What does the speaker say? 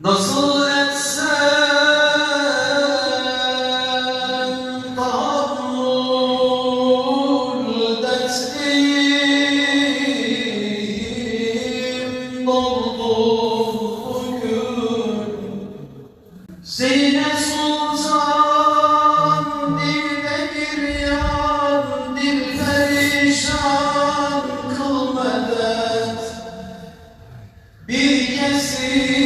Nasıl etsem tahammül dertliyim doldu bugün. Zeynep Sultan dilde bir yan dil perişan kıl medet bir kesim